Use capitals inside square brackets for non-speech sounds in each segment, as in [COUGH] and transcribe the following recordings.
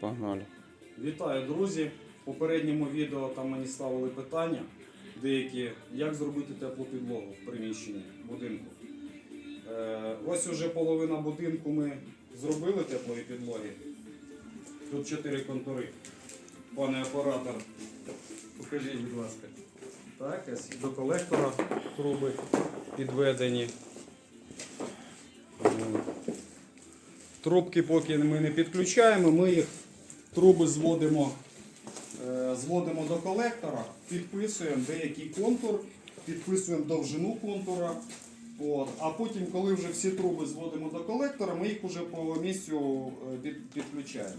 Погнали. Вітаю, друзі! В попередньому відео там мені ставили питання деякі, як зробити теплу підлогу в приміщенні будинку. Е, ось уже половина будинку ми зробили теплої підлоги. Тут чотири контури. Пане оператор, покажіть, будь ласка. Так, ось до колектора труби підведені. Трубки поки ми не підключаємо, ми їх труби зводимо, е, зводимо до колектора, підписуємо деякий контур, підписуємо довжину контура. От. А потім, коли вже всі труби зводимо до колектора, ми їх вже по місцю е, підключаємо.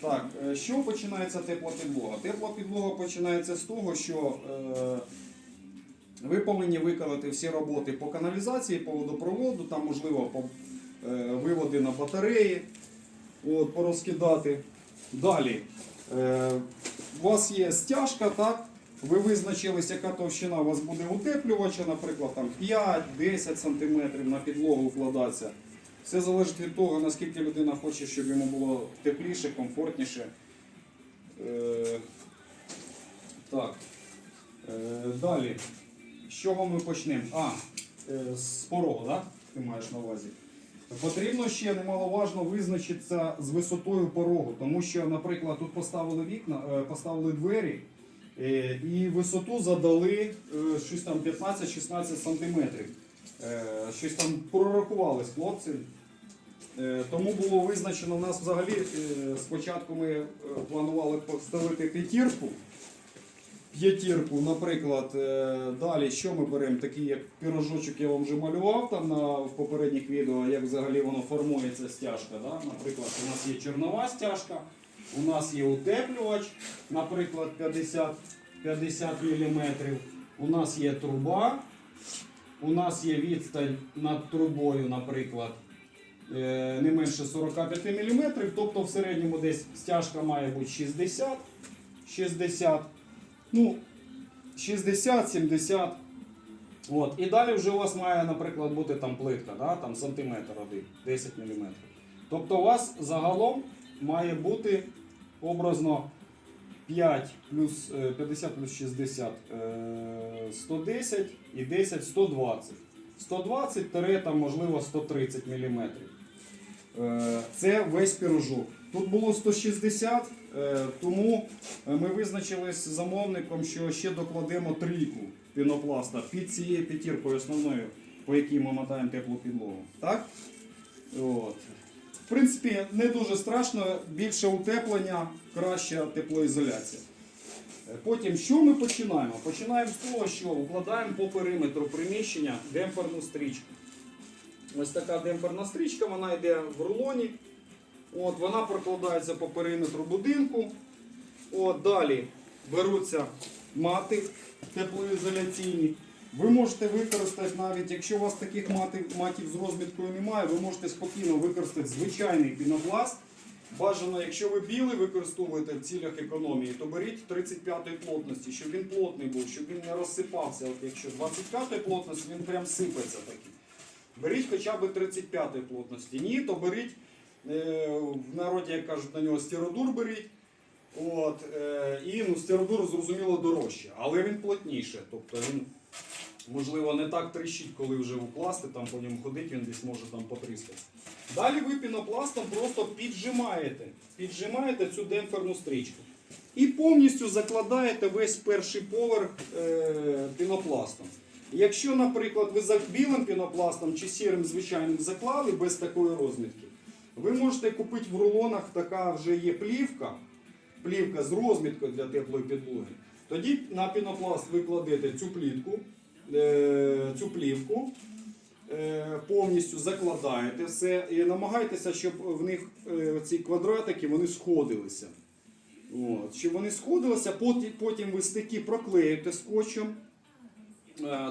Так, е, що починається тепла підлога? Тепла підлога починається з того, що ви повинні виконати всі роботи по каналізації, по водопроводу, там можливо по виводи на батареї, от, порозкидати. Далі. Е, у вас є стяжка, так? Ви визначились, яка товщина у вас буде утеплювача, наприклад, там 5-10 см на підлогу вкладатися. Все залежить від того, наскільки людина хоче, щоб йому було тепліше, комфортніше. Е, так. Е, далі. З чого ми почнемо? А, е, з порогу, так? Ти маєш на увазі. Потрібно ще немаловажно визначитися з висотою порогу, тому що, наприклад, тут поставили вікна, е, поставили двері е, і висоту задали е, щось там 15-16 сантиметрів. Щось там прорахувались хлопці. Тому було визначено у нас взагалі спочатку ми планували поставити п'ятірку. П'ятірку, наприклад, е, далі що ми беремо? Такий як пірожочок я вам вже малював там на в попередніх відео, як взагалі воно формується стяжка. Да? Наприклад, у нас є чорнова стяжка, у нас є утеплювач, наприклад, 50, 50 мм. У нас є труба, у нас є відстань над трубою, наприклад, е, не менше 45 мм, тобто в середньому десь стяжка має бути 60, 60, ну, 60-70. От. І далі вже у вас має, наприклад, бути там плитка, да? там сантиметр один, 10 мм. Тобто у вас загалом має бути образно 5 плюс е, 50 плюс 60 е, 110 і 10 120. 120 тире, там, можливо 130 мм. Е, Це весь пірожок. Тут було 160, е, тому ми визначились з замовником, що ще докладемо трійку пінопласта під цією п'ятіркою основною, по якій ми мотаємо теплу підлогу. Так? От. В принципі, не дуже страшно, більше утеплення, краща теплоізоляція. Е, Потім, що ми починаємо? Починаємо з того, що вкладаємо по периметру приміщення демпферну стрічку. Ось така демпферна стрічка, вона йде в рулоні. От, вона прокладається по периметру будинку. От, далі беруться мати теплоізоляційні. Ви можете використати навіть, якщо у вас таких матів, матів з розміткою немає, ви можете спокійно використати звичайний пінопласт. Бажано, якщо ви білий використовуєте в цілях економії, то беріть 35-ї плотності, щоб він плотний був, щоб він не розсипався. От якщо 25-ї плотності, він прям сипеться такий. Беріть хоча б 35-ї плотності. Ні, то беріть, в народі, як кажуть, на нього стіродур беріть. От, е, і ну, стіродур, зрозуміло, дорожче, але він плотніше. Тобто він, можливо, не так тріщить, коли вже укласти, там по ньому ходить, він десь може там потріскатися. Далі ви пінопластом просто піджимаєте, піджимаєте цю демпферну стрічку. І повністю закладаєте весь перший поверх е, пінопластом. Якщо, наприклад, ви за білим пінопластом чи сірим звичайним заклали без такої розмітки, ви можете купити в рулонах, така вже є плівка, плівка з розміткою для теплої підлоги. Тоді на пінопласт ви кладете цю плітку, е, цю плівку, е, повністю закладаєте все і намагайтеся, щоб в них е, ці квадратики вони сходилися. От, щоб вони сходилися, потім, ви стики проклеїте скотчем.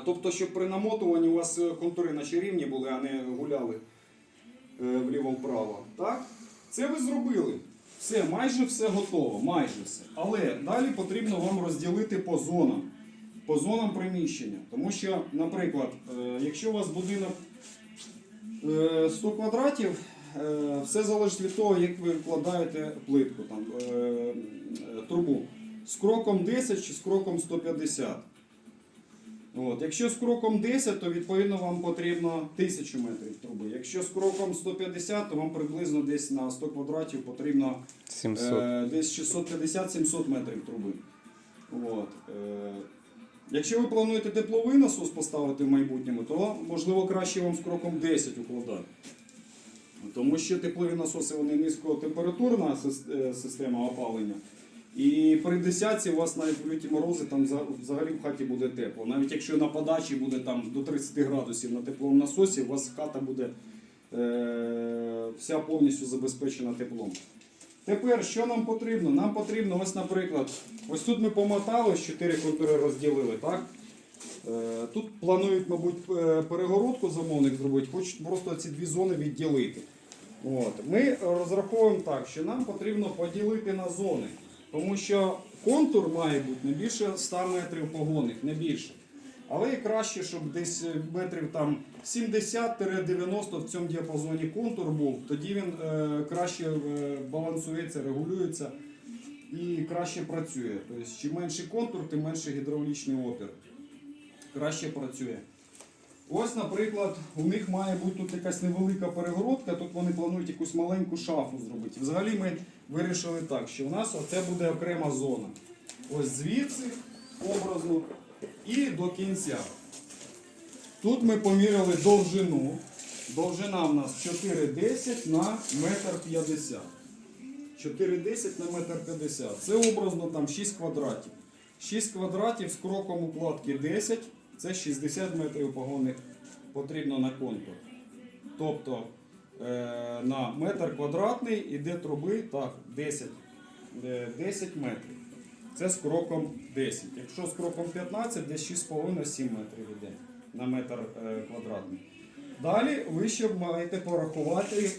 Тобто, щоб при намотуванні у вас контури наші рівні були, а не гуляли вліво-вправо. Так? Це ви зробили. Все, майже все готово, майже все. Але далі потрібно вам розділити по зонам, по зонам приміщення. Тому що, наприклад, е, якщо у вас будинок е, 100 квадратів, е, все залежить від того, як ви вкладаєте плитку, там, е, е, трубу. З кроком 10 чи з кроком 150. От. Якщо з кроком 10, то відповідно вам потрібно 1000 метрів труби. Якщо з кроком 150, то вам приблизно десь на 100 квадратів потрібно 700. Е, десь 650-700 метрів труби. От. Е, якщо ви плануєте тепловий насос поставити в майбутньому, то можливо краще вам з кроком 10 укладати. Тому що теплові насоси вони низькотемпературна е, система опалення. І при десятці у вас навіть в морози там взагалі в хаті буде тепло. Навіть якщо на подачі буде там до 30 градусів на тепловому насосі, у вас хата буде е, вся повністю забезпечена теплом. Тепер що нам потрібно? Нам потрібно, ось, наприклад, ось тут ми помотали, 4 контури розділили, так? Е, Тут планують, мабуть, е, перегородку замовник зробити, хочуть просто ці дві зони відділити. От. Ми розраховуємо так, що нам потрібно поділити на зони, тому що контур має бути не більше 100 метрів погонних, не більше. Але і краще, щоб десь е, метрів там 70-90 в цьому діапазоні контур був, тоді він е, краще е, балансується, регулюється і краще працює. Тобто, чим менший контур, тим менший гідравлічний опір. Краще працює. Ось, наприклад, у них має бути тут якась невелика перегородка, тут вони планують якусь маленьку шафу зробити. Взагалі ми вирішили так, що у нас оце буде окрема зона. Ось звідси, образно, і до кінця. Тут ми поміряли довжину. Довжина в нас 4,10 на 1,50 м. 4,10 на 1,50 м. Це образно там 6 квадратів. 6 квадратів з кроком укладки 10, це 60 метрів погонних потрібно на контур. Тобто е, на метр квадратний іде труби так, 10, е, 10 метрів. Це з кроком 10. Якщо з кроком 15, десь 6,5-7 метрів йде на метр е, квадратний. Далі ви ще маєте порахувати.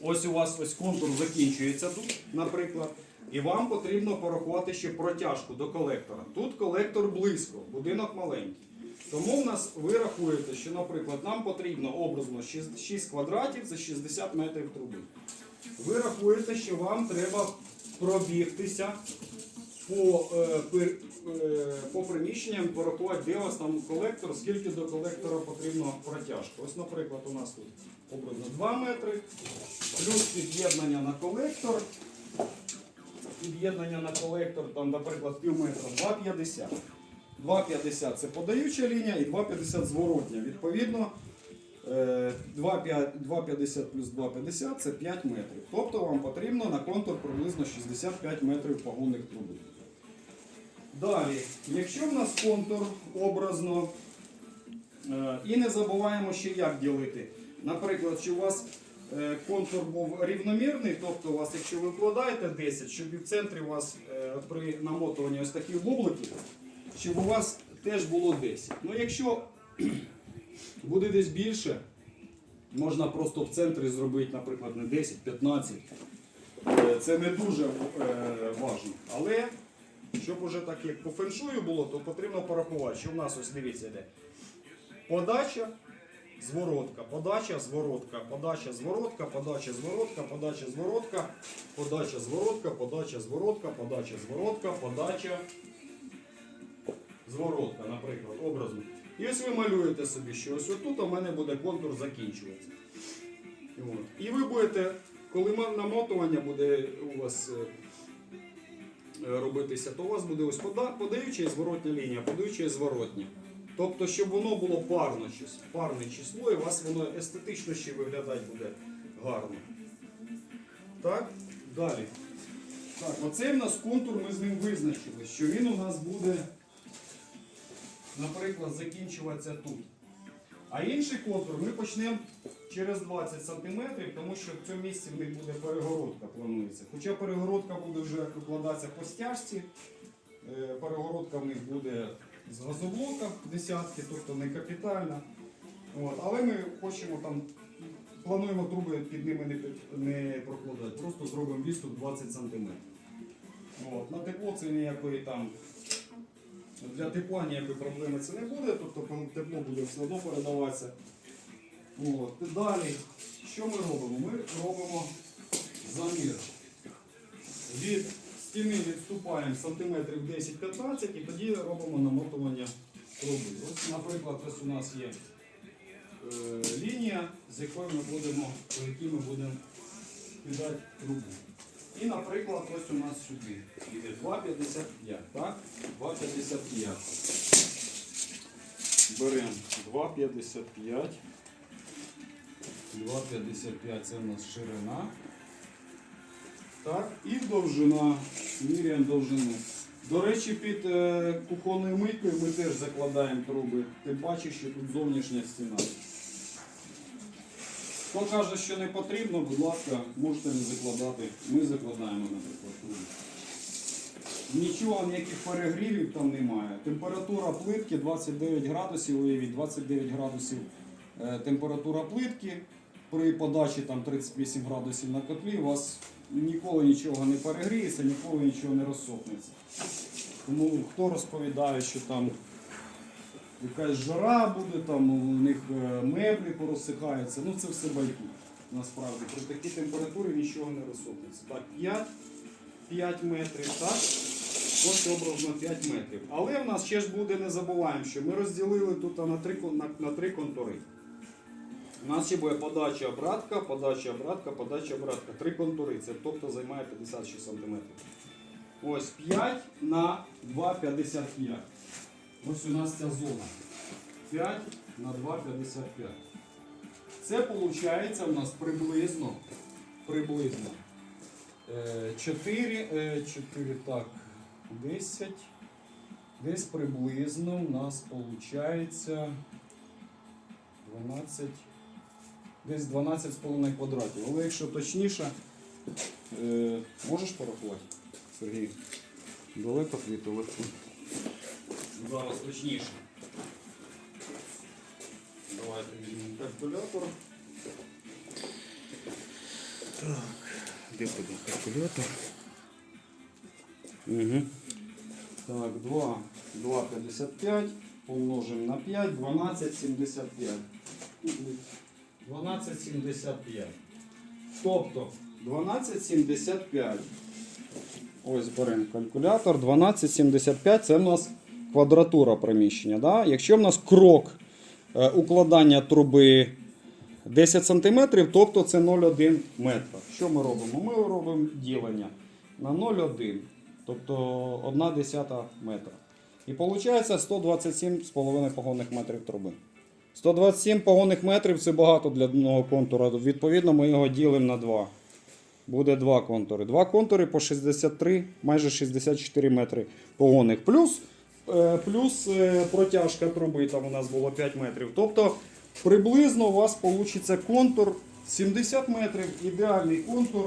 Ось у вас ось контур закінчується тут, наприклад. І вам потрібно порахувати ще протяжку до колектора. Тут колектор близько, будинок маленький. Тому в нас ви рахуєте, що, наприклад, нам потрібно образно 6 6 квадратів за 60 метрів труби. Ви рахуєте, що вам треба пробігтися по, е, е, по приміщенням, порахувати, де у вас там колектор, скільки до колектора потрібно протяжки. Ось, наприклад, у нас тут образно 2 метри, плюс під'єднання на колектор. Під'єднання на колектор, там, наприклад, пів метра 2,50. 2,50 це подаюча лінія і 2,50 зворотня. Відповідно, е, 2,5 2,50 плюс 2,50 це 5 метрів. Тобто вам потрібно на контур приблизно 65 метрів погонних труби. Далі, якщо в нас контур образно, е, і не забуваємо ще як ділити. Наприклад, що у вас е, контур був рівномірний, тобто у вас, якщо ви вкладаєте 10, щоб і в центрі у вас е, при намотуванні ось таких бубликів, щоб у вас теж було 10. Ну якщо [CLEARS THROAT] буде десь більше, можна просто в центрі зробити, наприклад, не 10, 15. Е, Це не дуже е, важливо. Але щоб уже так як по феншую було, то потрібно порахувати, що в нас ось дивіться йде. Подача, зворотка, подача, зворотка, подача, зворотка, подача, зворотка, подача, зворотка, подача, зворотка, подача, зворотка, подача, зворотка, подача, зворотка, наприклад, образно. І ось ви малюєте собі, що ось тут у мене буде контур закінчуватися. От. І ви будете, коли намотування буде у вас е, робитися, то у вас буде ось подаюча і зворотня лінія, подаюча і зворотня. Тобто, щоб воно було парно парне число, і у вас воно естетично ще виглядати буде гарно. Так, далі. Так, оцей в нас контур ми з ним визначили, що він у нас буде, наприклад, закінчуватися тут. А інший контур ми почнемо через 20 см, тому що в цьому місці в них буде перегородка планується. Хоча перегородка буде вже викладатися по стяжці, е, перегородка в них буде з газоблока десятки, тобто не капітальна. От. Але ми хочемо там, плануємо труби під ними не, не прокладати, просто зробимо відступ 20 см. От. На тепло це ніякої там. Для тепла ніякої проблеми це не буде, тобто тепло буде все одно передаватися. От. Далі, що ми робимо? Ми робимо замір. Від стіни відступаємо сантиметрів 10-15 і тоді робимо намотування труби. Ось, наприклад, ось у нас є е, лінія, з якою ми будемо, по якій ми будемо кидати трубу. І, наприклад, ось у нас сюди йде 2,55. Так? 2,55. Беремо 2,55. 2,55 це у нас ширина. Так, і довжина. Міряємо довжину. До речі, під е, кухонною мийкою ми теж закладаємо труби. Тим паче, що тут зовнішня стіна. Хто каже, що не потрібно, будь ласка, можете не закладати. Ми закладаємо, наприклад, труби. Нічого, ніяких перегрівів там немає. Температура плитки 29 градусів, уявіть, 29 градусів е, температура плитки. При подачі там 38 градусів на котлі у вас ніколи нічого не перегріється, ніколи нічого не розсохнеться. Тому хто розповідає, що там якась жара буде, там у них е, меблі порозсихаються, ну це все байки. Насправді при такій температурі нічого не розсохнеться. Так, 5, 5 метрів, так? Ось образно 5 метрів. Але в нас ще ж буде, не забуваємо, що ми розділили тут на три, на, на три контури. У нас ще буде подача обратка, подача обратка, подача обратка. Три контури. Це тобто займає 56 см. Ось 5 на 2,55. Ось у нас ця зона. 5 на 2,55. Це виходить у нас приблизно. Приблизно. 4, 4, так, 10. Десь приблизно у нас виходить 12, десь 12,5 квадратів. Але якщо точніше, е, можеш порахувати, Сергій? Далеко твій телефон. Зараз точніше. Давайте візьмемо калькулятор. Так, де тоді калькулятор? Угу. Так, 2, 2,55 помножимо на 5, 12,75. 12,75. Тобто 12,75. Ось беремо калькулятор. 12,75 це в нас квадратура приміщення. Да? Якщо в нас крок е, укладання труби 10 см, тобто це 0,1 метра. Що ми робимо? Ми робимо ділення на 0,1, тобто 1 десята метра. І виходить 127,5 погонних метрів труби. 127 погонних метрів це багато для одного контура. Відповідно, ми його ділимо на 2. Буде два контури. Два контури по 63, майже 64 метри погонних. Плюс, е, плюс е, протяжка труби, там у нас було 5 метрів. Тобто приблизно у вас вийде контур 70 метрів. Ідеальний контур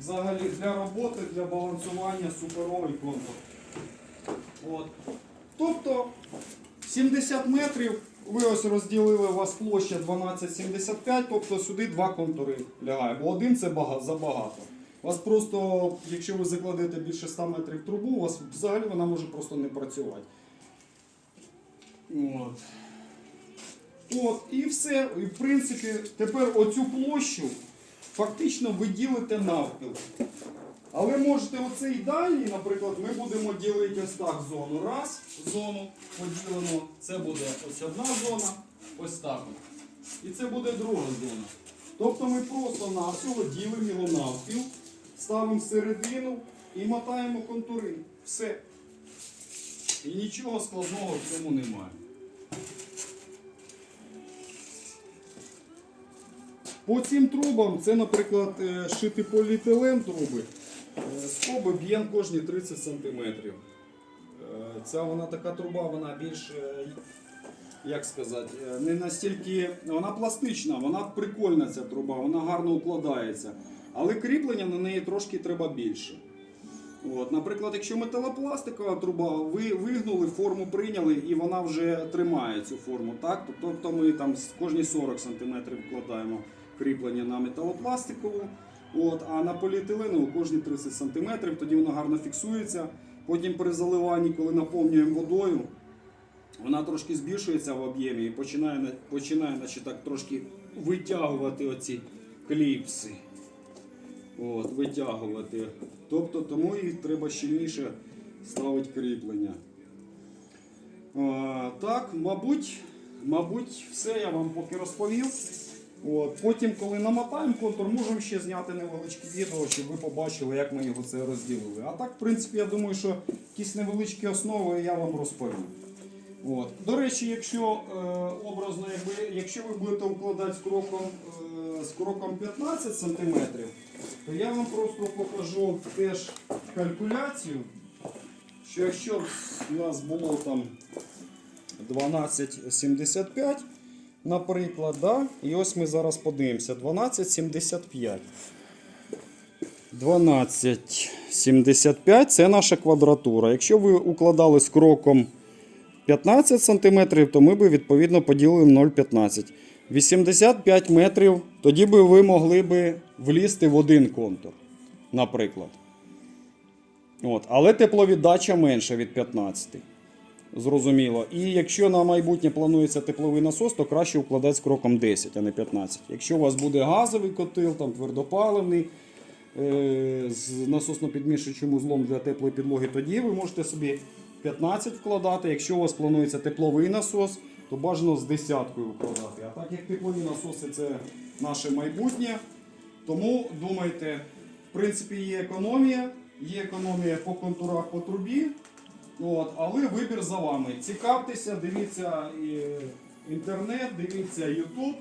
взагалі для роботи, для балансування, суперовий контур. От. Тобто 70 метрів. Ви ось розділили у вас площа 12,75, тобто сюди два контури лягає, бо один це бага- забагато. У вас просто, якщо ви закладете більше 100 метрів трубу, у вас взагалі вона може просто не працювати. От. От, і все. І в принципі, тепер оцю площу фактично ви ділите навпіл. Але можете оцей дальній, наприклад, ми будемо ділити ось так зону. Раз, зону поділено. Це буде ось одна зона, ось так. І це буде друга зона. Тобто ми просто навсього ділимо його навпіл, ставимо середину і мотаємо контури. Все. І нічого складного в цьому немає. По цим трубам, це, наприклад, е, шити поліетилен труби. Е, Скоби б'єм кожні 30 см. Ця вона така труба, вона більш, е, як сказати, е, не настільки. Вона пластична, вона прикольна ця труба, вона гарно укладається. Але кріплення на неї трошки треба більше. От, наприклад, якщо металопластикова труба, ви вигнули, форму прийняли і вона вже тримає цю форму. Так? Тобто ми там кожні 40 см вкладаємо кріплення на металопластикову, от, а на поліетиленову кожні 30 см, тоді вона гарно фіксується. Потім при заливанні, коли наповнюємо водою, вона трошки збільшується в об'ємі і починає, починає значить, так, трошки витягувати оці кліпси. От, витягувати. Тобто тому їх треба щільніше ставити кріплення. А, так, мабуть, мабуть, все я вам поки розповів. От, потім, коли намотаємо контур, можемо ще зняти невеличке відео, щоб ви побачили, як ми його це розділили. А так, в принципі, я думаю, що якісь невеличкі основи я вам розповім. От. До речі, якщо е, образно, якби, якщо ви будете укладати з кроком, е, з кроком 15 см, то я вам просто покажу теж калькуляцію, що якщо у нас було там 12,75, наприклад, да? і ось ми зараз подивимося, 12,75. 12,75 це наша квадратура. Якщо ви укладали з кроком 15 см, то ми би відповідно поділили 0,15. 85 метрів, тоді би ви могли би влізти в один контур, наприклад. От. Але тепловіддача менша від 15. Зрозуміло. І якщо на майбутнє планується тепловий насос, то краще укладати з кроком 10, а не 15. Якщо у вас буде газовий котел, там твердопаливний, е, з насосно-підмішуючим узлом для теплої підлоги, тоді ви можете собі 15 вкладати. Якщо у вас планується тепловий насос, то бажано з десяткою вкладати. А так як теплові насоси це наше майбутнє, тому думайте, в принципі, є економія, є економія по контурах по трубі. От, але вибір за вами. Цікавтеся, дивіться інтернет, дивіться YouTube,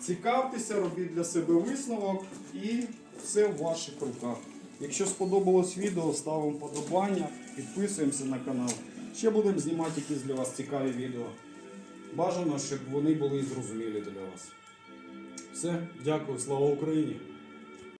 цікавтеся, робіть для себе висновок і все в ваших руках. Якщо сподобалось відео, ставимо подобання, підписуємося на канал. Ще будемо знімати якісь для вас цікаві відео. Бажано, щоб вони були зрозумілі для вас. Все, дякую, слава Україні!